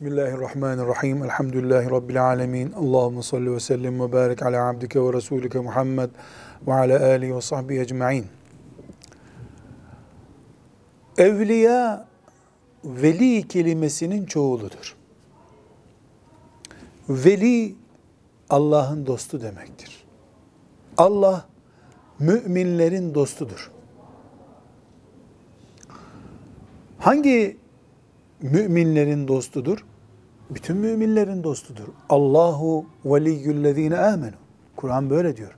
Bismillahirrahmanirrahim. Elhamdülillahi Rabbil alemin. Allahümme salli ve sellim ve barik ala abdike ve rasulike Muhammed ve ala alihi ve sahbihi ecma'in. Evliya, veli kelimesinin çoğuludur. Veli, Allah'ın dostu demektir. Allah, müminlerin dostudur. Hangi müminlerin dostudur? Bütün müminlerin dostudur. Allahu veliyyüllezine amenu. Kur'an böyle diyor.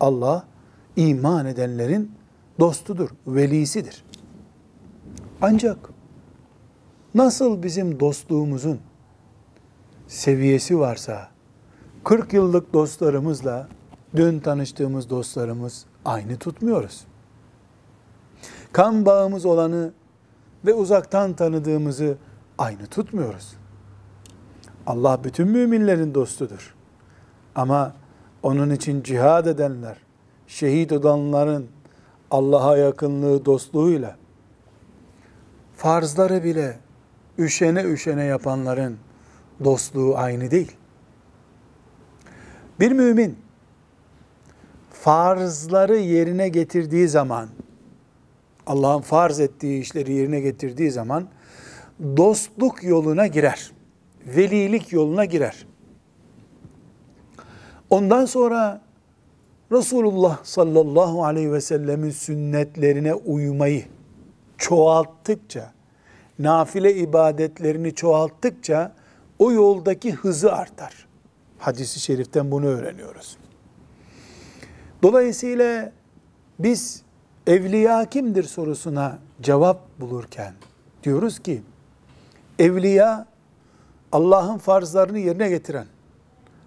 Allah iman edenlerin dostudur, velisidir. Ancak nasıl bizim dostluğumuzun seviyesi varsa 40 yıllık dostlarımızla dün tanıştığımız dostlarımız aynı tutmuyoruz. Kan bağımız olanı ve uzaktan tanıdığımızı aynı tutmuyoruz. Allah bütün müminlerin dostudur. Ama onun için cihad edenler, şehit olanların Allah'a yakınlığı dostluğuyla farzları bile üşene üşene yapanların dostluğu aynı değil. Bir mümin farzları yerine getirdiği zaman Allah'ın farz ettiği işleri yerine getirdiği zaman dostluk yoluna girer. Velilik yoluna girer. Ondan sonra Resulullah sallallahu aleyhi ve sellemin sünnetlerine uymayı çoğalttıkça, nafile ibadetlerini çoğalttıkça o yoldaki hızı artar. Hadis-i şeriften bunu öğreniyoruz. Dolayısıyla biz evliya kimdir sorusuna cevap bulurken diyoruz ki evliya Allah'ın farzlarını yerine getiren,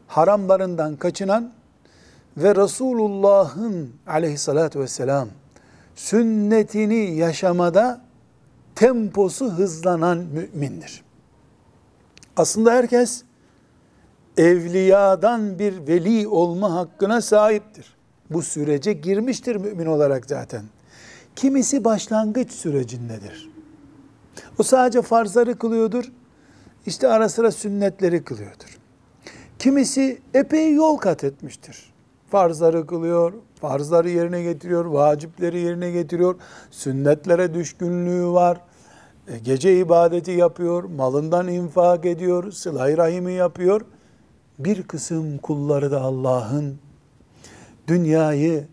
haramlarından kaçınan ve Resulullah'ın aleyhissalatü vesselam sünnetini yaşamada temposu hızlanan mümindir. Aslında herkes evliyadan bir veli olma hakkına sahiptir bu sürece girmiştir mümin olarak zaten. Kimisi başlangıç sürecindedir. O sadece farzları kılıyordur. İşte ara sıra sünnetleri kılıyordur. Kimisi epey yol kat etmiştir. Farzları kılıyor, farzları yerine getiriyor, vacipleri yerine getiriyor, sünnetlere düşkünlüğü var, e, gece ibadeti yapıyor, malından infak ediyor, sıla rahimi yapıyor. Bir kısım kulları da Allah'ın dünyayı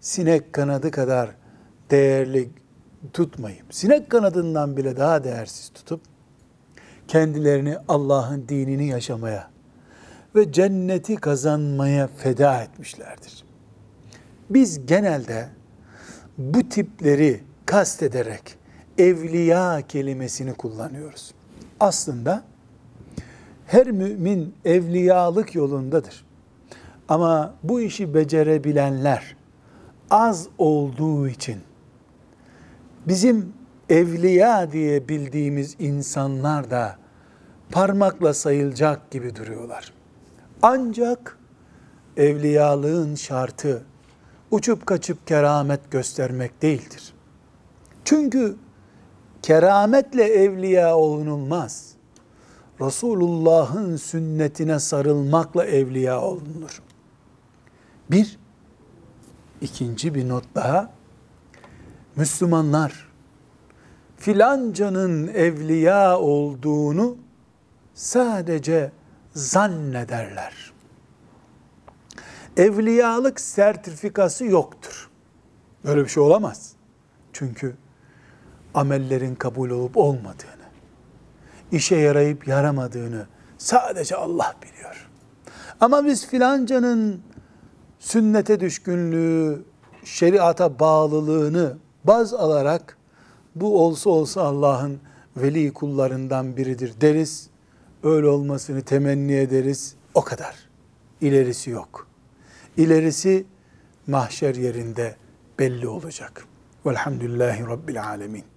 sinek kanadı kadar değerli tutmayıp, sinek kanadından bile daha değersiz tutup, kendilerini Allah'ın dinini yaşamaya ve cenneti kazanmaya feda etmişlerdir. Biz genelde bu tipleri kastederek evliya kelimesini kullanıyoruz. Aslında her mümin evliyalık yolundadır. Ama bu işi becerebilenler az olduğu için bizim evliya diye bildiğimiz insanlar da parmakla sayılacak gibi duruyorlar. Ancak evliyalığın şartı uçup kaçıp keramet göstermek değildir. Çünkü kerametle evliya olunulmaz. Resulullah'ın sünnetine sarılmakla evliya olunur. Bir, ikinci bir not daha. Müslümanlar filancanın evliya olduğunu sadece zannederler. Evliyalık sertifikası yoktur. Böyle bir şey olamaz. Çünkü amellerin kabul olup olmadığını, işe yarayıp yaramadığını sadece Allah biliyor. Ama biz filancanın sünnete düşkünlüğü, şeriata bağlılığını baz alarak bu olsa olsa Allah'ın veli kullarından biridir deriz. Öyle olmasını temenni ederiz. O kadar. İlerisi yok. İlerisi mahşer yerinde belli olacak. Velhamdülillahi Rabbil Alemin.